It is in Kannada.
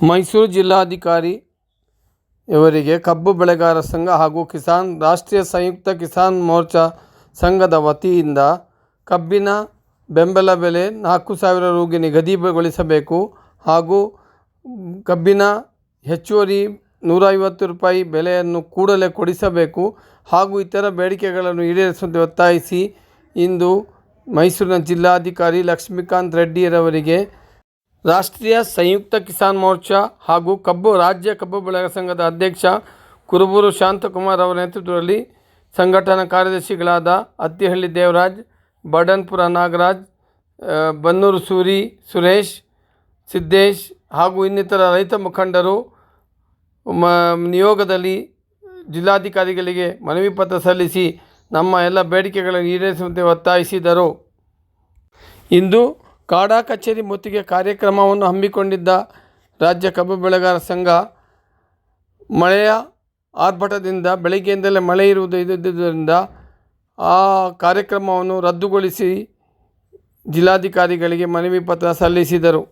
ಮೈಸೂರು ಜಿಲ್ಲಾಧಿಕಾರಿ ಇವರಿಗೆ ಕಬ್ಬು ಬೆಳೆಗಾರರ ಸಂಘ ಹಾಗೂ ಕಿಸಾನ್, ರಾಷ್ಟ್ರೀಯ ಸಂಯುಕ್ತ ಕಿಸಾನ್ ಮೋರ್ಚಾ ಸಂಘದ ವತಿಯಿಂದ ಕಬ್ಬಿನ ಬೆಂಬಲ ಬೆಲೆ ನಾಲ್ಕು ಸಾವಿರ ರೂಗೆ ನಿಗದಿಗೊಳಿಸಬೇಕು ಹಾಗೂ ಕಬ್ಬಿನ ಹೆಚ್ಚುವರಿ ನೂರೈವತ್ತು ರೂಪಾಯಿ ಬೆಲೆಯನ್ನು ಕೂಡಲೇ ಕೊಡಿಸಬೇಕು ಹಾಗೂ ಇತರ ಬೇಡಿಕೆಗಳನ್ನು ಈಡೇರಿಸುವಂತೆ ಒತ್ತಾಯಿಸಿ ಇಂದು ಮೈಸೂರಿನ ಜಿಲ್ಲಾಧಿಕಾರಿ ಲಕ್ಷ್ಮೀಕಾಂತ್ ರೆಡ್ಡಿರವರಿಗೆ ರಾಷ್ಟ್ರೀಯ ಸಂಯುಕ್ತ ಕಿಸಾನ್ ಮೋರ್ಚಾ ಹಾಗೂ ಕಬ್ಬು, ರಾಜ್ಯ ಕಬ್ಬು ಬೆಳೆಗಾರರ ಸಂಘದ ಅಧ್ಯಕ್ಷ ಕುರುಬೂರು ಶಾಂತಕುಮಾರ್ ಅವರ ನೇತೃತ್ವದಲ್ಲಿ ಸಂಘಟನಾ ಕಾರ್ಯದರ್ಶಿಗಳಾದ ಅತ್ತಿಹಳ್ಳಿ ದೇವರಾಜ್, ಬಡನ್ಪುರ ನಾಗರಾಜ್ ಬನ್ನೂರು ಸೂರಿ, ಸುರೇಶ್, ಸಿದ್ದೇಶ್ ಹಾಗೂ ಇನ್ನಿತರ ರೈತ ಮುಖಂಡರು ಮ, ನಿಯೋಗದಲ್ಲಿ ಜಿಲ್ಲಾಧಿಕಾರಿಗಳಿಗೆ ಮನವಿ ಪತ್ರ ಸಲ್ಲಿಸಿ ನಮ್ಮ ಎಲ್ಲ ಬೇಡಿಕೆಗಳನ್ನು ಈಡೇರಿಸುವಂತೆ ಒತ್ತಾಯಿಸಿದರು. ಇಂದು ಕಾಡಾ ಕಚೇರಿ ಮುತ್ತಿಗೆ ಕಾರ್ಯಕ್ರಮವನ್ನು ಹಮ್ಮಿಕೊಂಡಿದ್ದ ರಾಜ್ಯ ಕಬ್ಬು ಬೆಳೆಗಾರ ಸಂಘ ಮಳೆಯ ಆರ್ಭಟದಿಂದ ಬೆಳಗ್ಗೆಯಿಂದಲೇ ಮಳೆ ಇರುವುದು ಇದ್ದುದರಿಂದ ಆ ಕಾರ್ಯಕ್ರಮವನ್ನು ರದ್ದುಗೊಳಿಸಿ ಜಿಲ್ಲಾಧಿಕಾರಿಗಳಿಗೆ ಮನವಿ ಪತ್ರ ಸಲ್ಲಿಸಿದರು.